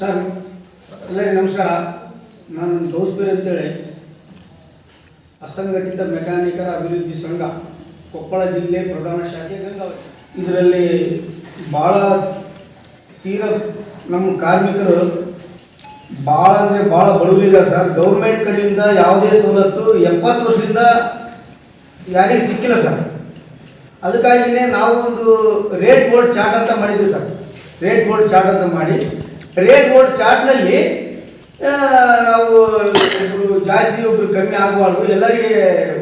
Sir, ಅಲ್ಲ ನಮಸ್ಕಾರ. ನಾನು ಗೌಸ್ಬೀರ್ ಅಂತೇಳಿ. ಅಸಂಘಟಿತ ಮೆಕ್ಯಾನಿಕರ ಅಭಿವೃದ್ಧಿ ಸಂಘ, ಕೊಪ್ಪಳ ಜಿಲ್ಲೆ ಪ್ರಧಾನ ಶಾಖೆ ಗಂಗಾವತಿ. ಇದರಲ್ಲಿ ಭಾಳ ತೀರ ನಮ್ಮ ಕಾರ್ಮಿಕರು ಭಾಳ ಅಂದರೆ ಭಾಳ ಬಡವರಿದ್ದಾರೆ ಸರ್. ಗೌರ್ಮೆಂಟ್ ಕಡೆಯಿಂದ ಯಾವುದೇ ಸವಲತ್ತು ಎಪ್ಪತ್ತು ವರ್ಷದಿಂದ ಯಾರಿಗೂ ಸಿಕ್ಕಿಲ್ಲ ಸರ್. ಅದಕ್ಕಾಗಿಯೇ ನಾವು ಒಂದು ರೇಟ್ ಬೋರ್ಡ್ ಚಾರ್ಟ್ ಅಂತ ಮಾಡಿದ್ವಿ ಸರ್. ರೇಟ್ ಬೋರ್ಡ್ ಚಾರ್ಟ್ ಅಂತ ಮಾಡಿ. ರೇಟ್ ಬೋರ್ಡ್ ಚಾರ್ಟ್ನಲ್ಲಿ ನಾವು ಒಬ್ಬರು ಜಾಸ್ತಿ ಒಬ್ರು ಕಮ್ಮಿ ಆಗಬಾರ್ದು, ಎಲ್ಲರಿಗೆ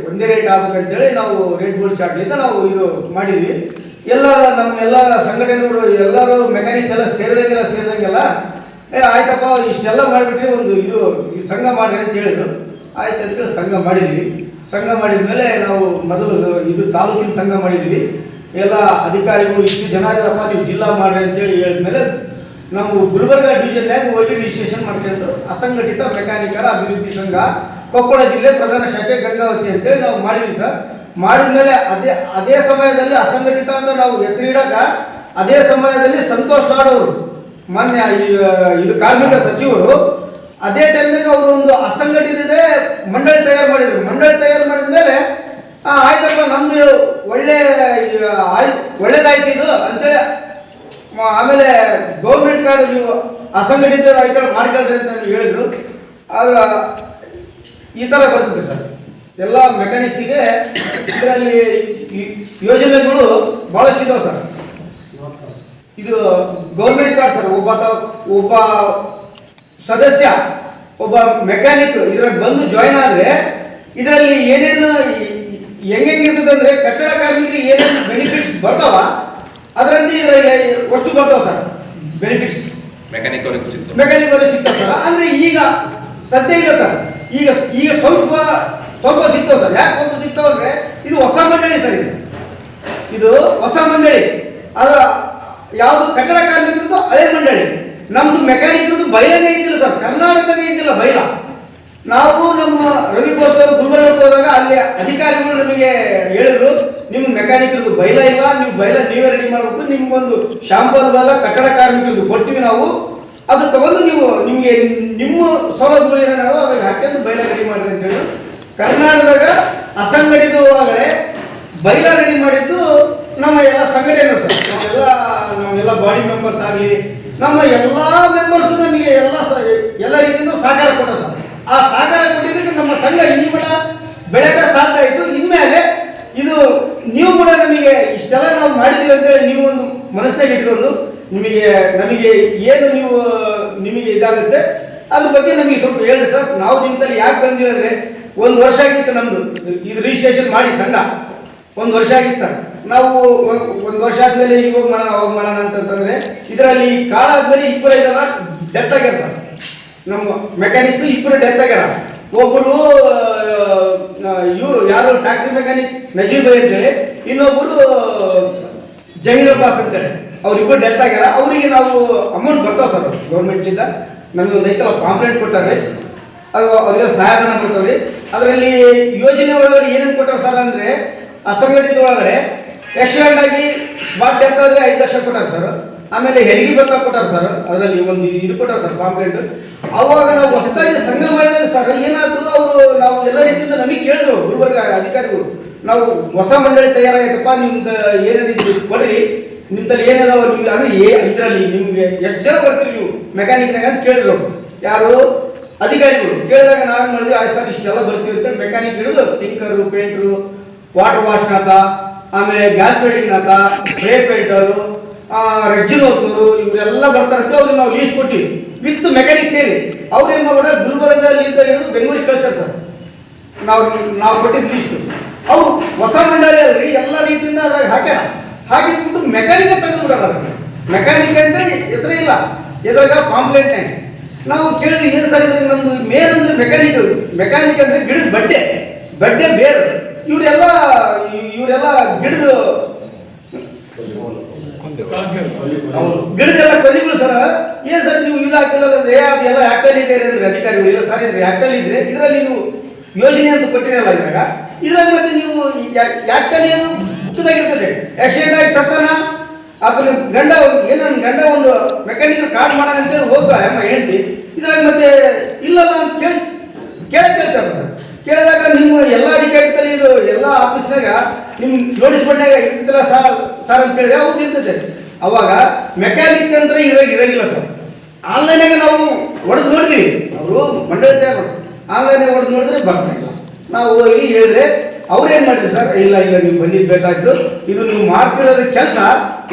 ಒಂದೇ ರೇಟ್ ಆಗ್ಬೇಕಂತೇಳಿ ನಾವು ರೇಟ್ ಬೋರ್ಡ್ ಚಾರ್ಟ್ಲಿಂದ ನಾವು ಇದು ಮಾಡಿದ್ವಿ. ಎಲ್ಲ ನಮ್ಮೆಲ್ಲ ಸಂಘಟನೆಗಳು ಎಲ್ಲರೂ ಮೆಕ್ಯಾನಿಕ್ಸ್ ಎಲ್ಲ ಸೇರಿದಂಗೆಲ್ಲ ಸೇರಿದಂಗೆಲ್ಲ, ಏ, ಆಯ್ತಪ್ಪ, ಇಷ್ಟೆಲ್ಲ ಮಾಡಿಬಿಟ್ರಿ, ಒಂದು ಇದು ಈ ಸಂಘ ಮಾಡ್ರಿ ಅಂತ ಹೇಳಿದ್ರು. ಆಯ್ತು ಅಂತೇಳಿ ಸಂಘ ಮಾಡಿದ್ವಿ. ಸಂಘ ಮಾಡಿದ ಮೇಲೆ ನಾವು ಮೊದಲು ಇದು ತಾಲೂಕಿನ ಸಂಘ ಮಾಡಿದ್ವಿ. ಎಲ್ಲ ಅಧಿಕಾರಿಗಳು ಇಷ್ಟು ಜನ ಇದ್ರಪ್ಪ, ನೀವು ಜಿಲ್ಲಾ ಮಾಡ್ರಿ ಅಂತೇಳಿ ಹೇಳಿದ್ಮೇಲೆ ನಾವು ಗುಲ್ಬರ್ಗ ಡಿವಿಷನ್ಯಾಗ ಹೋಗಿ ರಿಜಿಸ್ಟ್ರೇಷನ್ ಮಾಡ್ಕೊಂಡು ಅಸಂಘಟಿತ ಮೆಕ್ಯಾನಿಕರ ಅಭಿವೃದ್ಧಿ ಸಂಘ, ಕೊಪ್ಪಳ ಜಿಲ್ಲೆ ಪ್ರಧಾನ ಶಾಖೆ ಗಂಗಾವತಿ ಅಂತೇಳಿ ನಾವು ಮಾಡಿದ್ವಿ ಸರ್. ಮಾಡಿದ್ಮೇಲೆ ಅದೇ ಅದೇ ಸಮಯದಲ್ಲಿ ಅಸಂಘಟಿತ ಅಂತ ನಾವು ಹೆಸರಿಡಕ ಅದೇ ಸಮಯದಲ್ಲಿ ಸಂತೋಷ್ ಮಾಡೋರು ಮಾನ್ಯ ಇದು ಕಾರ್ಮಿಕ ಸಚಿವರು ಅದೇ ಟೈಮಿಗೆ ಅವರು ಒಂದು ಇದೆ ಮಂಡಳಿ ತಯಾರು ಮಾಡಿದ್ರು. ಮಂಡಳಿ ತಯಾರು ಮಾಡಿದ್ಮೇಲೆ ಆ, ಆಯ್ತಪ್ಪ ನಮ್ದು ಒಳ್ಳೆ ಈ, ಆಯ್- ಒಳ್ಳೇದಾಯ್ತು ಇದು ಅಂತೇಳಿ ಆಮೇಲೆ ಗೌರ್ಮೆಂಟ್ ಕಾರ್ಡ್ ನೀವು ಅಸಂಘಟಿತ ರೈತರು ಮಾಡ್ಕೊಳ್ರಿ ಅಂತ ನೀವು ಹೇಳಿದ್ರು. ಆಗ ಈ ಥರ ಬರ್ತದೆ ಸರ್. ಎಲ್ಲ ಮೆಕ್ಯಾನಿಕ್ಸಿಗೆ ಇದರಲ್ಲಿ ಯೋಜನೆಗಳು ಭಾಳಷ್ಟು ಸಿಗೋ ಸರ್. ಇದು ಗೌರ್ಮೆಂಟ್ ಕಾರ್ಡ್ ಸರ್. ಒಬ್ಬ ಒಬ್ಬ ಸದಸ್ಯ ಒಬ್ಬ ಮೆಕ್ಯಾನಿಕ್ ಇದ್ರಾಗ ಬಂದು ಜಾಯ್ನ್ ಆದರೆ ಇದರಲ್ಲಿ ಏನೇನು ಹೆಂಗಿರ್ತದೆ ಅಂದ್ರೆ ಕಟ್ಟಡ ಕಾರ್ಮಿಕರಿಗೆ ಏನೇನು ಬೆನಿಫಿಟ್ಸ್ ಬರ್ತಾವ ಅದರಲ್ಲಿ ಇದರಲ್ಲಿ ಅಷ್ಟು ಬರ್ತಾವ ಸರ್ ಬೆನಿಫಿಟ್ಸ್ ಮೆಕ್ಯಾನಿಕ್ ಅವ್ರಿಗೆ ಸಿಗ್ತದೆ. ಮೆಕ್ಯಾನಿಕ್ ಅವ್ರಿಗೆ ಸಿಗ್ತಾವ ಸರ್. ಅಂದ್ರೆ ಈಗ ಸದ್ಯ ಇಲ್ಲ ಸರ್. ಈಗ ಈಗ ಸ್ವಲ್ಪ ಸ್ವಲ್ಪ ಸಿಗ್ತಾವ ಸರ್. ಯಾಕೆ ಸ್ವಲ್ಪ ಸಿಗ್ತಾವ ಅಂದ್ರೆ ಇದು ಹೊಸ ಮಂಡಳಿ ಸರ್ ಇದು. ಇದು ಹೊಸ ಮಂಡಳಿ. ಅದು ಯಾವುದು ಕಟ್ಟಡ ಕಾರ್ಮಿಕರದ್ದು ಹಳೆ ಮಂಡಳಿ. ನಮ್ದು ಮೆಕ್ಯಾನಿಕ್ದು ಬೈಲನೇ ಇದ್ದಿಲ್ಲ ಸರ್. ಕರ್ನಾಟಕದೇ ಇದ್ದಿಲ್ಲ ಬೈಲ ನಾವು ನಮ್ಮ ರವಿ ರವಿಗೋಸ್ಕರ ಗುಲ್ಬರ್ಗಕ್ಕೆ ಹೋದಾಗ ಅಲ್ಲಿ ಅಧಿಕಾರಿಗಳು ನಮಗೆ ಹೇಳಿದ್ರು ನಿಮ್ಮ ಮೆಕ್ಯಾನಿಕ್ದು ಬೈಲ ಇಲ್ಲ, ನೀವು ಬೈಲ ನೀವೇ ರೆಡಿ ಮಾಡಬೇಕು. ನಿಮ್ಗೊಂದು ಶಾಂಪಲ್ ಬಲ್ಲ ಕಟ್ಟಡ ಕಾರ್ಮಿಕರದ್ದು ಕೊಡ್ತೀವಿ ನಾವು. ಅದು ತಗೊಂಡು ನೀವು ನಿಮಗೆ ನಿಮ್ಮ ಸೌಲಭ್ಯಗಳು ಏನೇನೋ ಅದಕ್ಕೆ ಹಾಕೊಂಡು ಬೈಲ ರೆಡಿ ಮಾಡ್ರಿ ಅಂತ ಹೇಳಿ ಕರ್ನಾಟಕದಾಗ ಅಸಂಘಟಿತ ಒಳಗಡೆ ಬೈಲ ರೆಡಿ ಮಾಡಿದ್ದು ನಮ್ಮ ಎಲ್ಲ ಸಂಘಟನೆ ಸರ್. ನಾವೆಲ್ಲ ನಾವೆಲ್ಲ ಬಾಡಿ ಮೆಂಬರ್ಸ್ ಆಗಲಿ, ನಮ್ಮ ಎಲ್ಲ ಮೆಂಬರ್ಸ್ ನಮಗೆ ಎಲ್ಲ ಎಲ್ಲ ರೀತಿಯಿಂದ ಸಹಕಾರ ಕೊಟ್ಟರು ಸರ್ ಆ ಸಹಕಾರ ಕೊಟ್ಟಿದ್ದಕ್ಕೆ ನಮ್ಮ ಸಂಘ ಇನ್ನೂ ಕೂಡ ಬೆಳೆಗೆ ಸಾಧ್ಯ ಆಯಿತು. ಇನ್ಮೇಲೆ ಇದು ನೀವು ಕೂಡ ನಮಗೆ ಇಷ್ಟೆಲ್ಲ ನಾವು ಮಾಡಿದ್ದೀವಿ ಅಂತೇಳಿ ನೀವು ಒಂದು ಮನಸ್ಸಿನಾಗ ಇಟ್ಕೊಂಡು ನಿಮಗೆ, ನಮಗೆ ಏನು ನೀವು, ನಿಮಗೆ ಇದಾಗುತ್ತೆ, ಅದ್ರ ಬಗ್ಗೆ ನಮಗೆ ಸ್ವಲ್ಪ ಹೇಳಿ ಸರ್. ನಾವು ನಿಮ್ಮಲ್ಲಿ ಯಾಕೆ ಬಂದೀವಿ ಅಂದರೆ ಒಂದು ವರ್ಷ ಆಗಿತ್ತು ನಮ್ಮದು ಇದು ರಿಜಿಸ್ಟ್ರೇಷನ್ ಮಾಡಿ ಸಂಘ. ಒಂದು ವರ್ಷ ಆಗಿತ್ತು ಸರ್. ನಾವು ಒಂದು ವರ್ಷ ಆದ್ಮೇಲೆ ಇವಾಗ ಮಾಡೋಣ, ಅವಾಗ ಮಾಡೋಣ ಅಂತಂತಂದ್ರೆ, ಇದರಲ್ಲಿ ಕಾಳ ಆದ್ಮೇಲೆ ಇಬ್ಬರು ಡೆತ್ ಆಗ್ಯಾರ ಸರ್ ನಮ್ಮ ಮೆಕ್ಯಾನಿಕ್ಸ್ ಇಬ್ಬರು ಡೆತ್ ಆಗ್ಯಾರ ಒಬ್ಬರು ಇವರು ಯಾರು ಟ್ಯಾಕ್ಟ್ರಿ ಮೆಕ್ಯಾನಿಕ್ ನಜೀಬ್ ಅಂತೇಳಿ ಇನ್ನೊಬ್ಬರು ಜಹೀರ್ ಅಬ್ಬಾಸ್ ಅಂತೇಳಿ ಅವ್ರಿಬ್ಬರು ಡೆತ್ ಆಗ್ಯಾರ ಅವರಿಗೆ ನಾವು ಅಮೌಂಟ್ ಬರ್ತಾವ ಸರ್ ಗೌರ್ಮೆಂಟ್ಲಿಂದ ನಮಗೆ ಒಂದು ಐತಲ್ಲ ಪಾಂಪ್ಲೆಂಟ್ ಕೊಟ್ಟಾರೆ ಅದು ಅವರಿಗೆ ಸಹಾಯಧನ ಕೊಡ್ತಾವ್ರಿ ಅದರಲ್ಲಿ ಯೋಜನೆ ಒಳಗಡೆ ಏನೇನು ಕೊಟ್ಟಾರ ಸರ್ ಅಂದ್ರೆ, ಅಸಂಘಟಿತ ಒಳಗಡೆ ಆಕ್ಸಿಡೆಂಟ್ ಆಗಿ ಸ್ಪಾಟ್ ಡೆತ್ ಆದರೆ ಐದು ಲಕ್ಷ ಕೊಟ್ಟಾರೆ ಸರ್ ಆಮೇಲೆ ಹೆರಿಗೆ ಭತ್ತ ಕೊಟ್ಟಾರೆ ಸರ್ ಅದರಲ್ಲಿ ಒಂದು ಇದು ಕೊಟ್ಟಾರೆ ಸರ್ ಪಾಂಪ್ಲೆಂಟ್. ಅವಾಗ ನಾವು ಹೊಸದಾಗಿ ಸಂಘ ಮಾಡಿದ್ರೆ ಸರ್ ಏನಾದ್ರು ಅವರು ನಾವು ಎಲ್ಲ ರೀತಿಯಿಂದ ನಮಗೆ ಕೇಳಿದ್ರು ಗುಲ್ಬರ್ಗ ಅಧಿಕಾರಿಗಳು. ನಾವು ಹೊಸ ಮಂಡಳಿ ತಯಾರಾಗೈತಪ್ಪ ನಿಮ್ದು ಏನೇನಿದ್ದು ಕೊಡ್ರಿ. ನಿಮ್ದಲ್ಲಿ ಏನದಾವ ನಿಮ್ಗೆ ಅಂದ್ರೆ ಏ ಇದರಲ್ಲಿ ನಿಮ್ಗೆ ಎಷ್ಟು ಜನ ಬರ್ತೀರಿ ನೀವು? ಮೆಕ್ಯಾನಿಕ್ನಾಗ ಅಂತ ಕೇಳಿದ್ರು ಯಾರು? ಅಧಿಕಾರಿಗಳು. ಕೇಳಿದಾಗ ನಾವೇನು ಮಾಡಿದ್ವಿ, ಆಯ್ತು ಸರ್ ಇಷ್ಟೆಲ್ಲ ಬರ್ತೀವಿ ಅಂತ ಮೆಕ್ಯಾನಿಕ್ ಹಿಡಿದು ಟಿಂಕರು ಪೇಂಟ್ರು ವಾಟರ್ ವಾಶ್ನಾಥ ಆಮೇಲೆ ಗ್ಯಾಸ್ ವೆಲ್ಡಿಂಗ್ನಾಥ ಸ್ಪ್ರೇ ಪೇಂಟರು ರೆಜ್ಜಿನ್ ವರ್ಕರು ಇವರೆಲ್ಲ ಬರ್ತಾರಂತೆ ಅವ್ರಿಗೆ ನಾವು ಲೀಸ್ ಕೊಟ್ಟಿವಿ. ವಿತ್ ಮೆಕ್ಯಾನಿಕ್ ಸೇರಿ ಅವ್ರು ಏನು ಮಾಡ್ಬಿಟ್ರೆ ಗುಲ್ಬರ್ಗಲ್ಲಿಂದ ಹಿಡಿದು ಬೆಂಗಳೂರಿಗೆ ಕಳಿಸ್ತಾರೆ ಸರ್. ನಾವು ನಾವು ಕೊಟ್ಟಿದ್ದು ಲೀಸ್ಟು ಅವ್ರು ಹೊಸ ಮಂಡಳಿ ಅಲ್ರಿ ಎಲ್ಲ ರೀತಿಯಿಂದ ಅದ್ರಾಗ ಹಾಕ್ಯಾರ. ಹಾಕಿದ್ಬಿಟ್ಟು ಮೆಕ್ಯಾನಿಕ್ ತೆಗೆದುಬಿಡಲ್ಲ ಮೆಕ್ಯಾನಿಕ್ ಅಂದ್ರೆ ಹೆಸರೇ ಇಲ್ಲ. ಎದ್ರಾಗ ಪಾಂಪ್ಲೆಂಟ್ ನಾವು ಕೇಳಿದ್ವಿ, ಏನು ಸರ್ ಇದ್ರೆ ನಮ್ದು ಮೇನ್ ಅಂದ್ರೆ ಮೆಕ್ಯಾನಿಕ್ ಮೆಕ್ಯಾನಿಕ್ ಅಂದ್ರೆ ಗಿಡದ ಬಡ್ಡೆ ಬಡ್ಡೆ ಬೇರು. ಇವರೆಲ್ಲ ಇವರೆಲ್ಲ ಗಿಡದ ಗಿಡದೆಲ್ಲ ಕೊಲಿಗಳು ಸರ್, ಏನ್ ಸರ್ ನೀವು ಇದು ಹಾಕಿಲ್ಲ ಅಂದ್ರೆ ಅದೆಲ್ಲ ಆಕ್ಟಲ್ಲಿ ಇದೆ ಅಧಿಕಾರಿಗಳು, ಇಲ್ಲ ಸರ್ ಇದ್ರೆ ಆಕ್ಟಲ್ಲಿ ಇದ್ರೆ ಇದರಲ್ಲಿ ನೀವು ಯೋಜನೆ ಅಂತ ಕೊಟ್ಟಿರಲ್ಲ ಇದ್ರಾಗ. ಇದ್ರಾಗ ಮತ್ತೆ ನೀವು ಆಕ್ಟಲ್ಲಿ ಏನು ಆಕ್ಸಿಡೆಂಟ್ ಆಗಿ ಸತ್ತಾನ? ಅದನ್ನ ಗಂಡ ಏನು ಗಂಡ ಒಂದು ಮೆಕ್ಯಾನಿಕ್ ಕಾರ್ಡ್ ಮಾಡೋಣ ಅಂತೇಳಿ ಹೋಗ್ತಾ ಅಮ್ಮ ಹೇಳ್ತಿ ಇದ್ರಾಗ ಮತ್ತೆ ಇಲ್ಲಲ್ಲ ಅಂತ ಕೇಳಿ ಕೇಳಿ ಕೇಳ್ತಾರೆ ಸರ್. ಕೇಳಿದಾಗ ನಿಮ್ಮ ಎಲ್ಲ ಅಧಿಕಾರಿಗಳು ಇದು ಎಲ್ಲ ಆಫೀಸ್ನಾಗ ನಿಮ್ಮ ನೋಟಿಸ್ ಬಂದಾಗ ಇರ್ತಿಲ್ಲ ಸರ್ ಸರ್ ಅಂತ ಕೇಳಿದೆ ಹೌದು ಇರ್ತದೆ. ಅವಾಗ ಮೆಕ್ಯಾನಿಕ್ ಅಂದ್ರೆ ಇರೋ ಇರಂಗಿಲ್ಲ ಸರ್. ಆನ್ಲೈನಾಗ ನಾವು ಹೊಡೆದು ನೋಡಿದ್ವಿ. ಅವರು ಮಂಡಳಿ ಆನ್ಲೈನಾಗ ಹೊಡೆದು ನೋಡಿದ್ರೆ ಬರ್ತಾ ಇಲ್ಲ. ನಾವು ಹೋಗಿ ಹೇಳಿದ್ರೆ ಅವ್ರೇನ್ ಮಾಡಿದ್ರು ಸರ್? ಇಲ್ಲ ಇಲ್ಲ, ನೀವು ಬಂದಿದ್ದು ಬೇಕಾಯ್ತು. ಇದು ನೀವು ಮಾಡ್ತಿರೋದು ಕೆಲಸ.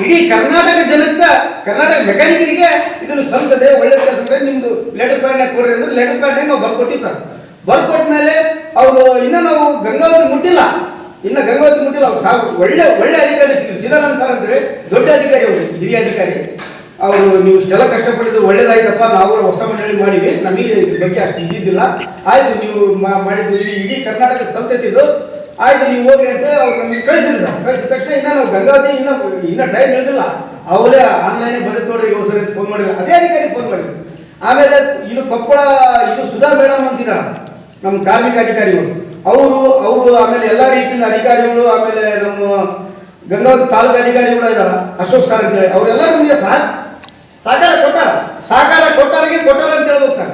ಇಡೀ ಕರ್ನಾಟಕ ಜನಕ್ಕೆ, ಕರ್ನಾಟಕ ಮೆಕ್ಯಾನಿಕರಿಗೆ ಇದನ್ನು ಸಂಸದೆ ಒಳ್ಳೆ ಕೆಲಸ ನಿಮ್ಮದು ಲೆಟರ್ ಪ್ಯಾಡ್ನಾಗ ಕೊಡ್ರಿ ಅಂದ್ರೆ ಲೆಟರ್ ಪ್ಯಾಡ್ನಾಗ ನಾವು ಬರ್ಕೊಟ್ಟಿವಿ ಸರ್. ಬರ್ಕೊಟ್ಟ ಮೇಲೆ ಅವರು ಇನ್ನ ನಾವು ಗಂಗಾವತಿ ಮುಟ್ಟಿಲ್ಲ. ಇನ್ನ ಗಂಗಾವತಿ ಮುಟ್ಟಿಲ್ಲ. ಅವ್ರು ಸಾಕು. ಒಳ್ಳೆ ಒಳ್ಳೆ ಅಧಿಕಾರಿ ಸಿಕ್ಕರು ಚಿದಾನಂದ ಸರ್ ಅಂದ್ರೆ ದೊಡ್ಡ ಅಧಿಕಾರಿ ಅವರು, ಹಿರಿಯ ಅಧಿಕಾರಿ. ಅವರು ನೀವು ಇಷ್ಟೆಲ್ಲ ಕಷ್ಟಪಟ್ಟಿದ್ದು ಒಳ್ಳೇದಾಯ್ತಪ್ಪ. ನಾವು ಹೊಸ ಮಂಡಳಿ ಮಾಡಿವಿ. ನಮಗೆ ಬಗ್ಗೆ ಅಷ್ಟು ಇದ್ದಿದ್ದಿಲ್ಲ. ಆಯ್ತು, ನೀವು ಮಾಡಿದ್ದು ಇಡೀ ಕರ್ನಾಟಕ ಸಂಸ್ಥೆ ಇದು ಆಯ್ತು, ನೀವು ಹೋಗಿ ಅಂತೇಳಿ ಅವ್ರು ನಮಗೆ ಕಳಿಸಿದ್ರು ಸರ್. ಕಳಿಸಿದ ತಕ್ಷಣ ಇನ್ನ ನಾವು ಗಂಗಾವತಿ ಇನ್ನ ಇನ್ನ ಟೈಮ್ ಹಿಡಿದಿಲ್ಲ. ಅವರೇ ಆನ್ಲೈನ್ ಬಂದು ನೋಡ್ರಿ ಇವ್ ಫೋನ್ ಮಾಡಿದ್ರು ಅದೇ ಅಧಿಕಾರಿ ಫೋನ್ ಮಾಡಿದ್ರು. ಆಮೇಲೆ ಇದು ಕೊಪ್ಪಳ, ಇದು ಸುಧಾ ಮೇಡಮ್ ಅಂತಿದ್ದಾರೆ. ನಮ್ಮ ಕಾರ್ಮಿಕ ಅಧಿಕಾರಿಗಳು. ಅವರು ಅವರು ಆಮೇಲೆ ಎಲ್ಲ ರೀತಿಯ ಅಧಿಕಾರಿಗಳು, ಆಮೇಲೆ ನಮ್ಮ ಗಂಗಾವತಿ ತಾಲೂಕು ಅಧಿಕಾರಿಗಳು ಇದಾರ. ಅಶೋಕ್ ಸರ್ ಅಂತೇಳಿ. ಅವರೆಲ್ಲ ನಮಗೆ ಸಹ, ಸಹಕಾರ ಕೊಟ್ಟಾರ. ಸಹಕಾರ ಕೊಟ್ಟಾರಿಗೆ ಕೊಟ್ಟಾರ ಅಂತ ಹೇಳ್ಬೇಕು ಸರ್.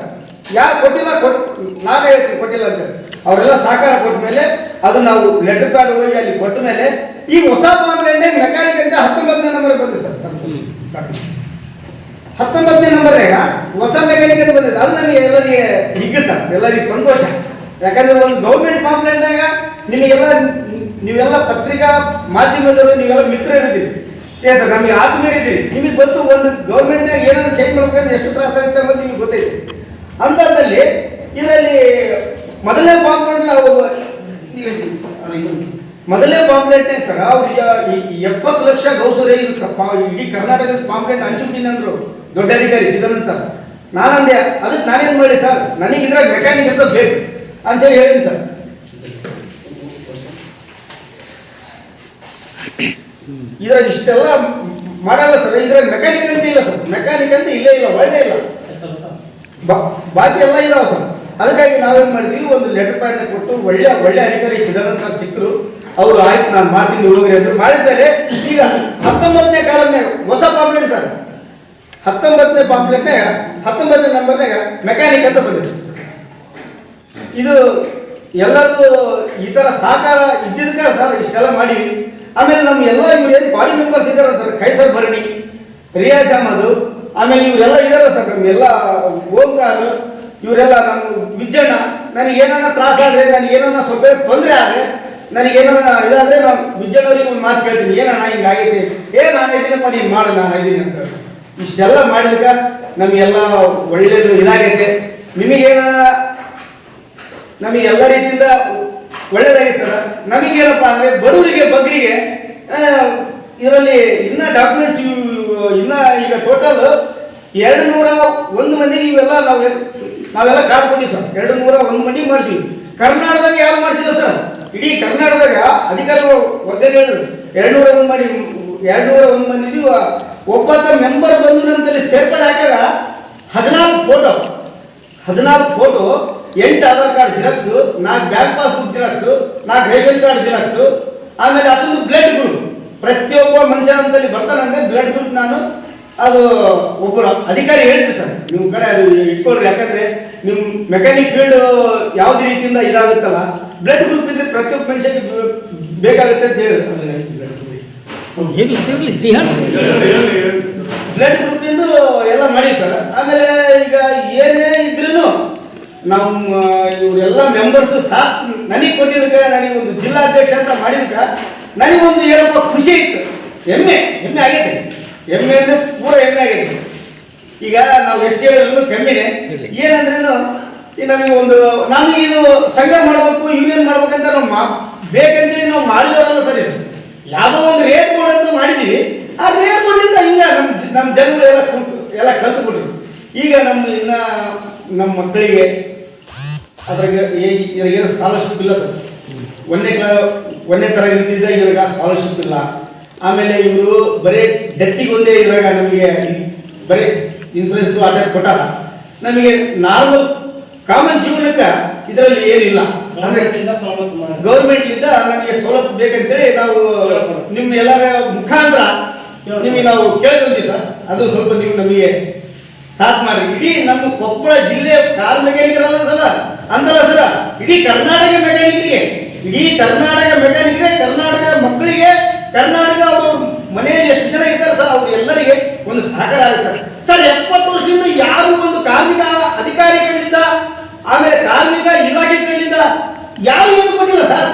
ಯಾರು ಕೊಟ್ಟಿಲ್ಲ ಕೊಟ್ಟು ನಾವೇ ಹೇಳ್ತೀವಿ ಕೊಟ್ಟಿಲ್ಲ ಅಂತ ಅವರೆಲ್ಲ ಸಹಕಾರ ಕೊಟ್ಟ ಮೇಲೆ ಅದು ನಾವು ಲೆಟರ್ ಪ್ಯಾಡ್ ಹೋಗಿ ಅಲ್ಲಿ ಕೊಟ್ಟ ಮೇಲೆ ಈ ಹೊಸ ಕಾಂಪ್ಲೇಂಟ್ ಮೆಕ್ಯಾನಿಕ್ ಅಂತ ಹತ್ತೊಂಬತ್ತನೇ ನಂಬರ್ ಬಂದಿದೆ ಸರ್. ಹತ್ತೊಂಬತ್ತನೇ ನಂಬರ್ ಹೊಸ ಮೆಕ್ಯಾನಿಕ್ ಬಂದಿದೆ. ಅದು ನನಗೆ ಎಲ್ಲರಿಗೆ ಹಿಗ್ಗಸ ಎಲ್ಲರಿಗೆ ಸಂತೋಷ. ಯಾಕಂದ್ರೆ ಒಂದು ಗೌರ್ಮೆಂಟ್ ಪಾಂಪ್ಲೆಟ್ನಾಗ ನಿಮಗೆಲ್ಲ ನೀವೆಲ್ಲ ಪತ್ರಿಕಾ ಮಾಧ್ಯಮದವರು, ನೀವೆಲ್ಲ ಮಿತ್ರರಿದ್ದೀರಿ ಏ ಸರ್, ನಮಗೆ ಆತ್ಮೀಯ ಇದ್ದೀರಿ. ನಿಮಗೆ ಗೊತ್ತು ಒಂದು ಗೌರ್ಮೆಂಟ್ನಾಗ ಏನಾದ್ರು ಚೇಂಜ್ ಮಾಡ್ಬೇಕಂದ್ರೆ ಎಷ್ಟು ತ್ರಾಸ ಆಗುತ್ತೆ ಅನ್ನೋದು ನಿಮಗೆ ಗೊತ್ತೈತೆ. ಅಂಥದ್ದಲ್ಲಿ ಇದರಲ್ಲಿ ಮೊದಲನೇ ಪಾಂಪ್ಲೆಟ್ ನಾವು ಮೊದಲನೇ ಪಾಂಪ್ಲೆಟ್ ಸರಾವರಿಯ ಅವ್ರಿಗೆ ಎಪ್ಪತ್ತು ಲಕ್ಷ ಗೌಸರೆ ಇಡೀ ಕರ್ನಾಟಕದ ಪಾಂಪ್ಲೆಟ್ ಹಂಚ್ಬಿಟ್ಟಿನಿ ಅಂದ್ರು. ದೊಡ್ಡ ಅಧಿಕಾರಿ ಚಿದಂಬರಂ ಸರ್. ನಾನಂದೆ, ಅದಕ್ಕೆ ನಾನೇನ್ ಮಾಡಿ ಸರ್? ನನಗೆ ಇದ್ರಾಗ ಮೆಕ್ಯಾನಿಕ್ ಅಂತ ಬೇಕು ಅಂತೇಳಿ ಹೇಳಿದ್ದೀನಿ ಸರ್. ಇದ್ರಾಗ ಇಷ್ಟೆಲ್ಲ ಮಾಡಲ್ಲ ಸರ್. ಇದ್ರಾಗ ಮೆಕ್ಯಾನಿಕ್ ಅಂತ ಇಲ್ಲ ಸರ್. ಮೆಕ್ಯಾನಿಕ್ ಅಂತ ಇಲ್ಲೇ ಇಲ್ಲ, ಒಳ್ಳೆ ಇಲ್ಲ. ಬಾಕಿ ಎಲ್ಲ ಇಲ್ಲ ಸರ್. ಅದಕ್ಕಾಗಿ ನಾವೇನ್ ಮಾಡಿದ್ವಿ, ಒಂದು ಲೆಟರ್ ಪ್ಯಾಡ್ ಕೊಟ್ಟು ಒಳ್ಳೆ ಒಳ್ಳೆ ಅಧಿಕಾರಿ ಚಿದಾನಂದ ಸರ್ ಸಿಕ್ಕರು ಅವರು ಆಯ್ತು, ನಾನು ಮಾಡ್ತೀನಿ, ಹುಡುಗರಿ ಅಂತ ಮಾಡಿದ್ಮೇಲೆ ಈಗ ಹತ್ತೊಂಬತ್ತನೇ ಕಾಲಮ್ನಾಗ ಹೊಸ ಪಾಂಪ್ಲೆಟ್ ಸರ್. ಹತ್ತೊಂಬತ್ತನೇ ಪಾಂಪ್ಲೆಟ್ನಾಗ ಹತ್ತೊಂಬತ್ತನೇ ನಂಬರ್ನಾಗ ಮೆಕ್ಯಾನಿಕ್ ಅಂತ ಬಂದಿದೆ. ಇದು ಎಲ್ಲರೂ ಈ ಥರ ಸಹಕಾರ ಇದ್ದಿದ್ದಕ್ಕೆ ಸರ್ ಇಷ್ಟೆಲ್ಲ ಮಾಡೀವಿ ಆಮೇಲೆ ನಮ್ಮ ಎಲ್ಲ ಇವ್ರು ಏನು ಬಾಡಿ ಮೆಂಬರ್ಸ್ ಇದ್ದಾರೆ ಸರ್, ಕೈಸರ್ ಭರಣಿ ರಿಯಾಜ್ ಅಹಮದ್ ಆಮೇಲೆ ಇವರೆಲ್ಲ ಇದಾರೆ ಸರ್ ನಮ್ಮೆಲ್ಲ ಓಂಕಾರ, ಇವರೆಲ್ಲ ನಮ್ಮ ವಿಜ್ಜಣ್ಣ ನನಗೆ ಏನನ್ನ ತ್ರಾಸ ಆದರೆ, ನನಗೆ ಏನನ್ನ ಸ್ವಲ್ಪ ತೊಂದರೆ ಆದರೆ ನನಗೆ ಇದಾದ್ರೆ ನಾನು ವಿಜ್ಜಣ್ಣವ್ರಿಗೆ ಒಂದು ಮಾತು ಕೇಳ್ತೀನಿ ಏನಣ್ಣ ಹಿಂಗಾಗೈತಿ ಏ, ನಾನು ಇದ್ದೀನಪ್ಪ ನೀನು ಮಾಡು, ನಾನು ಇದ್ದೀನಿ ಅಂತ ಇಷ್ಟೆಲ್ಲ ಮಾಡಿದಕ್ಕೆ ನಮಗೆಲ್ಲ ಒಳ್ಳೇದು ಇದಾಗೈತೆ. ನಿಮಗೇನ ನಮಗೆಲ್ಲ ರೀತಿಯಿಂದ ಒಳ್ಳೇದಾಗಿದೆ ಸರ್. ನಮಗೇನಪ್ಪ ಅಂದ್ರೆ ಬಡವರಿಗೆ ಬಗ್ಗರಿಗೆ ಇದರಲ್ಲಿ ಇನ್ನ ಡಾಕ್ಯುಮೆಂಟ್ಸ್ ಇನ್ನ ಈಗ ಟೋಟಲ್ ಎರಡು ನೂರ ಒಂದು ಮಂದಿಗೆ ಇವೆಲ್ಲ ನಾವು, ನಾವೆಲ್ಲ ಕಾರ್ಡ್ ಕೊಟ್ಟಿವಿ ಸರ್. ಎರಡು ನೂರ ಒಂದು ಮಂದಿಗೆ ಮಾಡಿಸಿವಿ. ಕರ್ನಾಟಕದಾಗ ಯಾರು ಮಾಡಿಸಿಲ್ಲ ಸರ್? ಇಡೀ ಕರ್ನಾಟಕದಾಗ ಅಧಿಕಾರಿಗಳು ಒಗ್ಗರೆ ಹೇಳಿದ್ರು. ಎರಡು ನೂರ ಒಂದು ಮಾಡಿ ಎರಡು ನೂರ ಒಂದು ಮಂದಿ ಒಬ್ಬತ್ತ ಮೆಂಬರ್ ಬಂದು ನಮ್ಮಲ್ಲಿ ಸೇರ್ಪಡೆ ಹಾಕ್ಯಾರ. ಹದಿನಾಲ್ಕು ಫೋಟೋ ಹದಿನಾಲ್ಕು ಫೋಟೋ ಎಂಟು ಆಧಾರ್ ಕಾರ್ಡ್ ಜಿರಾಕ್ಸ್ ನಾಲ್ಕು ಬ್ಯಾಂಕ್ ಪಾಸ್ಬುಕ್ ಜಿರಾಕ್ಸ್ ನಾಲ್ಕು ರೇಷನ್ ಕಾರ್ಡ್ ಜಿರಾಕ್ಸ್ ಆಮೇಲೆ ಅದೊಂದು ಬ್ಲಡ್ ಗ್ರೂಪ್ ಪ್ರತಿಯೊಬ್ಬ ಮನುಷ್ಯನಂತಲ್ಲಿ ಬರ್ತಾನಂದ್ರೆ ಬ್ಲಡ್ ಗ್ರೂಪ್ ನಾನು ಅದು ಒಬ್ಬರು ಅಧಿಕಾರಿ ಹೇಳಿದ್ರು ಸರ್. ನಿಮ್ಮ ಕಡೆ ಅದು ಇಟ್ಕೊಳ್ರಿ, ಯಾಕಂದ್ರೆ ನಿಮ್ಮ ಮೆಕ್ಯಾನಿಕ್ ಫೀಲ್ಡ್ ಯಾವುದೇ ರೀತಿಯಿಂದ ಇದಾಗುತ್ತಲ್ಲ ಬ್ಲಡ್ ಗ್ರೂಪ್ ಇದ್ರೆ ಪ್ರತಿಯೊಬ್ಬ ಮನುಷ್ಯಕ್ಕೆ ಬೇಕಾಗುತ್ತೆ ಅಂತ ಹೇಳಿದ್ರು ಇರ್ಲಿ ಇರ್ಲಿ ಬ್ಲಡ್ ಗ್ರೂಪಿಂದು ಎಲ್ಲ ಮಾಡಿ ಸರ್. ಆಮೇಲೆ ಈಗ ಏನೇ ಇದ್ರೂ ನಮ್ಮ ಇವರೆಲ್ಲ ಮೆಂಬರ್ಸ್ ಸಾಥ್ ನನಗೆ ಕೊಟ್ಟಿದ್ದಕ್ಕೆ ನನಗೆ ಒಂದು ಜಿಲ್ಲಾಧ್ಯಕ್ಷ ಅಂತ ಮಾಡಿದಕ್ಕೆ ನನಗೊಂದು ಏನಪ್ಪ ಖುಷಿ ಇತ್ತು. ಹೆಮ್ಮೆ ಹೆಮ್ಮೆ ಆಗೈತೆ. ಹೆಮ್ಮೆ ಅಂದ್ರೆ ಪೂರ ಹೆಮ್ಮೆ ಆಗೈತೆ. ಈಗ ನಾವು ಎಷ್ಟು ಹೇಳಿದ್ರು ಕಮ್ಮಿನೇ. ಏನಂದ್ರೇನು ನಮಗೆ ಒಂದು ನಮಗೆ ಇದು ಸಂಘ ಮಾಡಬೇಕು ಯೂನಿಯನ್ ಮಾಡ್ಬೇಕಂತ ನಾವು ಮಾ- ಬೇಕಂತೇಳಿ ನಾವು ಮಾಡಿದವರಲ್ಲ ಸರಿ ಯಾವುದೋ ಒಂದು ರೇಟ್ ಬೋರ್ಡ್ ಅಂತ ಮಾಡಿದೀವಿ. ಆ ರೇಟ್ ಬೋರ್ಡ್ ಹಿಂಗ ನಮ್ಮ ನಮ್ ನಮ್ಮ ಜನಗಳು ಎಲ್ಲ ಎಲ್ಲ ಕಲ್ತ್ಬಿಟ್ರು ಈಗ ನಮ್ಮ ಇನ್ನ ನಮ್ಮ ಮಕ್ಕಳಿಗೆ ಅದ್ರಾಗ ಏ- ಇದ್ರಾಗ ಏನು ಸ್ಕಾಲರ್ಶಿಪ್ ಇಲ್ಲ ಸರ್. ಒಂದೇ ಕ್ಲಾ ಒಂದೇ ತರ ಇರ್ತಿದ್ದ ಇವಾಗ ಸ್ಕಾಲರ್ಶಿಪ್ ಇಲ್ಲ. ಆಮೇಲೆ ಇವರು ಬರೀ ಡೆತ್ತಿಗೆ ಒಂದೇ ಇವಾಗ ನಮಗೆ ಬರೀ ಇನ್ಸೂರೆನ್ಸ್ ಅಟ್ಯಾಕ್ ಕೊಟ್ಟಾರ ನಮಗೆ ನಾರ್ಮಲ್ ಕಾಮನ್ ಜೀವನಕ್ಕೆ ಇದರಲ್ಲಿ ಏನಿಲ್ಲ. ಗವರ್ಮೆಂಟ್ ಗೌರ್ಮೆಂಟ್ ಇಂದ ನಮಗೆ ಸವಲತ್ತು ಬೇಕಂತೇಳಿ ನಾವು ನಿಮ್ಮ ಎಲ್ಲರ ಮುಖಾಂತರ ನಿಮಗೆ ನಾವು ಕೇಳ್ಕೊಂತೀವಿ ಸರ್. ಅದು ಸ್ವಲ್ಪ ನೀವು ನಮಗೆ ಸಾಥ್ ಮಾಡಿ. ಇಡೀ ನಮ್ಮ ಕೊಪ್ಪಳ ಜಿಲ್ಲೆ ಕಾರ್ ಮೆಕ್ಯಾನಿಕರಲ್ಲ ಸರ. ಅಂದಲ್ಲ ಸರ ಇಡೀ ಕರ್ನಾಟಕ ಮೆಕ್ಯಾನಿಕರಿಗೆ ಇಡೀ ಕರ್ನಾಟಕ ಮೆಕ್ಯಾನಿಕರೇ ಕರ್ನಾಟಕ ಮಕ್ಕಳಿಗೆ ಕರ್ನಾಟಕ ಅವರು ಮನೆಯಲ್ಲಿ ಎಷ್ಟು ಜನ ಇದ್ದಾರೆ ಸರ್ ಅವ್ರು ಎಲ್ಲರಿಗೆ ಒಂದು ಸಹಕಾರ ಆಗುತ್ತೆ ಸರ್ ಎಪ್ಪತ್ತು ವರ್ಷದಿಂದ ಯಾರು ಒಂದು ಕಾರ್ಮಿಕ ಅಧಿಕಾರಿಗಳಿಂದ ಆಮೇಲೆ ಕಾರ್ಮಿಕ ಇಲಾಖೆಗಳಿಂದ ಯಾರು ಏನು ಕೊಟ್ಟಿಲ್ಲ ಸರ್?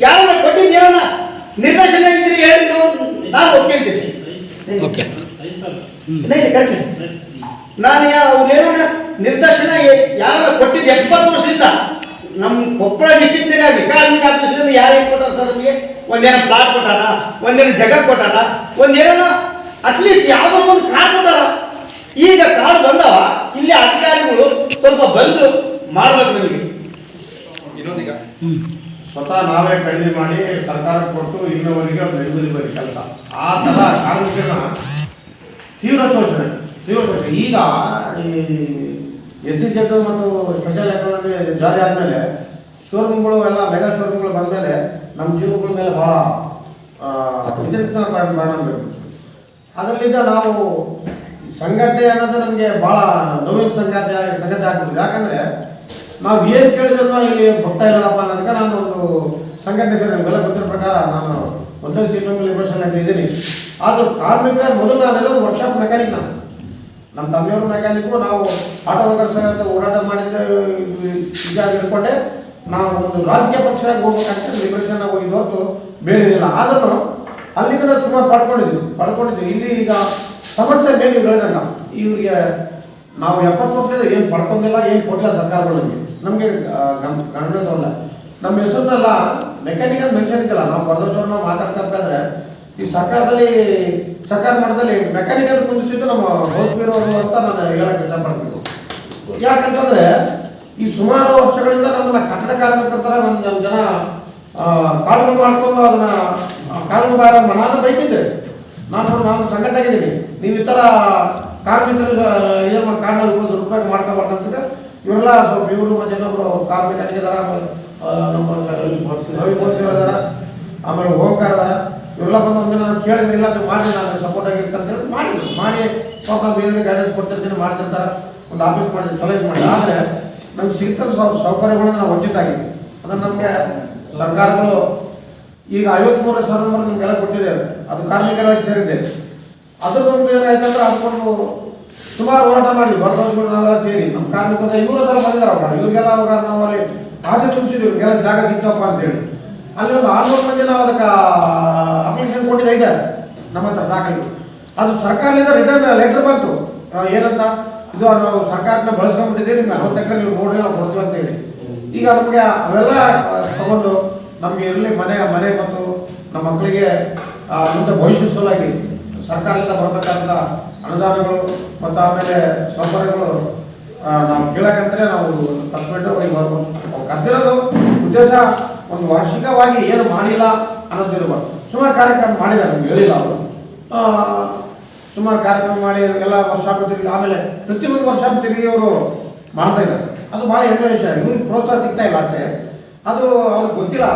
ಯಾರನ್ನ ಕೊಟ್ಟಿದ್ದೇನ ನಿರ್ದೇಶನ ಇದ್ರಿ ಹೇಳಿ ನಾನು ಒಪ್ಪಿದ್ದೀನಿ ನಾನು ಅವ್ರು ಏನಾರ ನಿರ್ದೇಶನ ಯಾರ ಕೊಟ್ಟಿದ್ದು ಎಪ್ಪತ್ತು ವರ್ಷದಿಂದ ನಮ್ಮ ಕೊಪ್ಪಳ ಡಿಸ್ಟಿಕ್ನಾಗ ಕಾರ್ಮಿಕ ಆಫೀಸ್ ಯಾರು ಕೊಟ್ಟಾರ ಸರ್ ನಮಗೆ? ಒಂದೇನೋ ಪ್ಲಾಟ್ ಕೊಟ್ಟಾರ? ಒಂದೇನೋ ಜಗ ಕೊಟ್ಟಾರ? ಒಂದೇನೋ ಅಟ್ಲೀಸ್ಟ್ ಯಾವುದೋ ಒಂದು ಕಾರ್ಡ್ ಕೊಟ್ಟಾರ ಈಗ ಕಾರ್ಡ್ ಬಂದವ ಇಲ್ಲಿ ಅಧಿಕಾರಿಗಳು ಸ್ವಲ್ಪ ಬಂದು ಮಾಡ್ಬೇಕು ನಮಗೆ. ಇನ್ನೊಂದೀಗ. ಹ್ಞೂ ಸ್ವತಃ ನಾವೇ ಖರೀದಿ ಮಾಡಿ ಸರ್ಕಾರಕ್ಕೆ ಕೊಟ್ಟು ಇನ್ನೊಬ್ಬರಿಗೆ ನಿಲುಗಡೆ ಬರೀ ಕೆಲಸ. ಆ ಥರ ಸಾರ್ವಜನಿಕ ತೀವ್ರ ಶೋಷಣೆ ತೀವ್ರ ಶೋಷಣೆ. ಈಗ ಈ ಎಸ್ ಸಿ ಜೆಡ್ ಮತ್ತು ಸ್ಪೆಷಲ್ ಎಕಾನಮಿ ಜಾರಿ ಆದಮೇಲೆ ಶೋರೂಮ್ಗಳು ಎಲ್ಲ ಮೆಗಾ ಶೋರೂಮ್ಗಳು ಬಂದಮೇಲೆ ನಮ್ಮ ಜೀವಗಳ ಮೇಲೆ ಭಾಳ ವ್ಯತಿರಿಕ್ತ ಪರಿಣಾಮ ಬೇಕು ಬೀರುತ್ತೆ. ಅದರಲ್ಲಿಂದ ನಾವು ಸಂಘಟನೆ ಅನ್ನೋದು ನಮಗೆ ಭಾಳ ನೋವಿನ ಸಂಗತಿ ಸಂಗತಿ ಆಗ್ಬೋದು ಯಾಕಂದರೆ ನಾವು ಏನು ಕೇಳಿದ್ರು ಇಲ್ಲಿ ಬರ್ತಾ ಇಲ್ಲಪ್ಪ ಅನ್ನೋದಕ್ಕೆ ನಾನು ಒಂದು ಸಂಘಟನೆ ಸರ್ ನಿಮಗೆಲ್ಲ ಗೊತ್ತಿರೋ ಪ್ರಕಾರ ನಾನು ಒಂದನೇ ಸೀಟಲ್ಲಿ ಲಿಬರೇಷನ್ ಅಂತ ಇದ್ದೀನಿ. ಆದರೂ ಕಾರ್ಮಿಕ ಮೊದಲು ನಾನೆಲ್ಲ ವರ್ಕ್ಶಾಪ್ ಮೆಕ್ಯಾನಿಕ್ ನಾನು. ನಮ್ಮ ತಂದೆಯವ್ರ ಮೆಕ್ಯಾನಿಕ್ಕು ನಾವು ಆಟೋ ವರ್ಕರ್ಸ್ ಅಂತ ಹೋರಾಟ ಮಾಡಿದ್ದೆ ಇದಾಗಿ ಹಿಡ್ಕೊಂಡೆ ನಾವು ಒಂದು ರಾಜಕೀಯ ಪಕ್ಷ ಹೋಗ್ಬೇಕಂತ ಲಿಬರೇಷನ್ ಹೋಗಿದ್ದು ಹೊರತು ಬೇರೆ ಇಲ್ಲ ಆದ್ರೂ ಅಲ್ಲಿಂದ ತನಕ ಸುಮಾರು ಪಡ್ಕೊಂಡಿದ್ವಿ ಪಡ್ಕೊಂಡಿದ್ವಿ. ಇಲ್ಲಿ ಈಗ ಸಮಸ್ಯೆ ಬೇಗ ಇವ್ರು ಇವರಿಗೆ ನಾವು ಎಪ್ಪತ್ತು ವರ್ಷದಿಂದ ಏನು ಪಡ್ಕೊಂಡಿಲ್ಲ, ಏನು ಕೊಟ್ಟಿಲ್ಲ ಸರ್ಕಾರಗಳು ನಮಗೆ. ಗಂಡದವಲ್ಲ ನಮ್ಮ ಹೆಸರನ್ನೆಲ್ಲ ಮೆಕ್ಯಾನಿಕಲ್ ಮೆನ್ಷನ್ ನಾವು ಬರ್ದವ್ರು ನಾವು ಮಾತಾಡ್ತಕ್ಕಂದ್ರೆ ಈ ಸರ್ಕಾರದಲ್ಲಿ, ಸರ್ಕಾರ ಮಟ್ಟದಲ್ಲಿ ಮೆಕ್ಯಾನಿಕಲ್ ಕುಂದಿಸಿದ್ದು ನಮ್ಮ ಹೋಗ್ತಿರೋರು ಅಂತ ನಾನು ಹೇಳಕ್ಕೆ ಇಷ್ಟಪಡ್ತೀನಿ. ಯಾಕಂತಂದ್ರೆ, ಈ ಸುಮಾರು ವರ್ಷಗಳಿಂದ ನಮ್ಮನ್ನ ಕಟ್ಟಡ ಕಾರ್ಮಿಕರ ಥರ ನಮ್ಮ ಜನ ಕಾನೂನು ಮಾಡ್ಕೊಂಡು ಅದನ್ನ ಕಾನೂನು ಬಾರ ನಾನು ಬೈತಿದ್ದೆ. ನಾನು ನಾನು ಸಂಘಟನೆಗಿದ್ದೀನಿ ನೀವು ಈ ಥರ ಕಾರ್ಮಿಕರು ಏನು ಕಾರಣ ಇಪ್ಪತ್ತು ರೂಪಾಯಿ ಮಾಡ್ಕೊಬಾರ್ದು ಅಂತ ಇವರೆಲ್ಲ ಸ್ವಲ್ಪ ಇವರು ಮತ್ತೆ ಇನ್ನೊಬ್ರು ಕಾರ್ಮಿಕರಿಗೆ ಇದಾರ ನಮ್ಮ ಆಮೇಲೆ ಓಂಕಾರ ಇವೆಲ್ಲ ಇವರೆಲ್ಲ ಬಂದು ಒಂದು ನಾನು ಕೇಳಿದ್ರೆ ಇಲ್ಲ, ನೀವು ಮಾಡಿ, ನಾನು ಸಪೋರ್ಟ್ ಆಗಿರ್ತ ಅಂತ ಹೇಳಿ ಮಾಡಿ ಮಾಡಿ, ಪಾಪ ಬೇರೆ ಗೈಡೆನ್ಸ್ ಕೊಡ್ತಿರ್ತೀನಿ, ಮಾಡ್ತಿರ್ತಾರೆ. ಒಂದು ಆಫೀಸ್ ಮಾಡಿದ್ರೆ ಚಲೋ ಇದು ಮಾಡಿ ಆದರೆ ನಮ್ಗೆ ಸಿಗ್ತಾರೆ ಸ್ವಲ್ಪ ಸೌಕರ್ಯಗಳನ್ನ ನಾವು ವಂಚಿತ ಆಗಿದ್ವಿ ಅದನ್ನು ನಮಗೆ ಸರ್ಕಾರಗಳು ಈಗ ಐವತ್ಮೂರು ಸಾವಿರ ನಿಮಗೆಲ್ಲ ಕೊಟ್ಟಿದೆ ಅದು. ಅದು ಕಾರ್ಮಿಕರಾಗಿ ಸೇರಿದೆ. ಅದ್ರದ್ದೊಂದು ಏನಾಯ್ತಂದ್ರೆ ಅದಕ್ಕೊಂದು ಸುಮಾರು ಹೋರಾಟ ಮಾಡಿ. ಬರ್ದೋಸ್ಗಳು ನಾವೆಲ್ಲ ಸೇರಿ. ನಮ್ಮ ಕಾರ್ಮಿಕರು ಇವರು ಸಲ ಬಂದಿದ್ದಾರೆ ಅವಾಗ. ಇವ್ರಿಗೆಲ್ಲ ಅವಾಗ ನಾವು ಅಲ್ಲಿ ಆಸೆ ತುಂಬಿಸಿದ್ವಿ. ಇವ್ರಿಗೆಲ್ಲ ಜಾಗ ಸಿಗ್ತಪ್ಪ ಅಂತೇಳಿ. ಅಲ್ಲಿ ಒಂದು ಆರ್ನೂರು ಮಂದಿ ನಾವು ಅದಕ್ಕೆ ಅಪ್ಲಿಕೇಶನ್ ಕೊಟ್ಟಿದ್ದೆ ಇದೆ ನಮ್ಮ ಹತ್ರ ದಾಖಲೆ ಅದು ಸರ್ಕಾರದಿಂದ ರಿಟರ್ನ್ ಲೆಟರ್ ಬಂತು. ಏನಂತ? ಇದು ನಾವು ಸರ್ಕಾರನ ಬಳಸ್ಕೊಂಡ್ಬಿಟ್ಟಿದ್ದೀವಿ ನಿಮ್ಗೆ ಅರವತ್ತು ಎಕರೆ ನೀವು ನೋಡಿ ನಾವು ಕೊಡ್ತೀವಿ ಅಂತ ಹೇಳಿ ಈಗ ನಮಗೆ ಅವೆಲ್ಲ ತಗೊಂಡು ನಮಗೆ ಇರಲಿ ಮನೆ ಮನೆ ಮತ್ತು ನಮ್ಮ ಮಕ್ಕಳಿಗೆ ಮುಂದೆ ಭವಿಷ್ಯ ಸಲುವಾಗಿ ಸರ್ಕಾರದಿಂದ ಬರಬೇಕಾದಂಥ ಅನುದಾನಗಳು ಮತ್ತು ಆಮೇಲೆ ಸೌಕರ್ಯಗಳು ನಾವು ಕೇಳಕ್ಕಂತಲೇ ನಾವು ತಪ್ಪಿಬಿಟ್ಟು ಈಗ ಅವ್ರು ಕರೆದಿರೋದು ಉದ್ದೇಶ ಒಂದು ವಾರ್ಷಿಕವಾಗಿ ಏನು ಮಾಡಿಲ್ಲ ಅನ್ನೋದು ಇರಬಾರ್ದು ಸುಮಾರು ಕಾರ್ಯಕ್ರಮ ಮಾಡಿದ್ದಾರೆ ನಮ್ಗೆ, ಹೇಳಿಲ್ಲ ಅವರು. ಸುಮಾರು ಕಾರ್ಯಕ್ರಮ ಮಾಡಿ ಎಲ್ಲ ವರ್ಷ ಆಮೇಲೆ ಪ್ರತಿಯೊಂದು ವರ್ಷ ತಿರುಗಿ ಅವರು ಮಾಡ್ತಾ ಇದ್ದಾರೆ. ಅದು ಭಾಳ ಹೆಮ್ಮೆ ವಿಷಯ ಇವ್ರಿಗೆ ಪ್ರೋತ್ಸಾಹ ಸಿಗ್ತಾ ಇಲ್ಲ ಅಷ್ಟೇ. ಅದು ಅವ್ರಿಗೆ ಗೊತ್ತಿಲ್ಲ.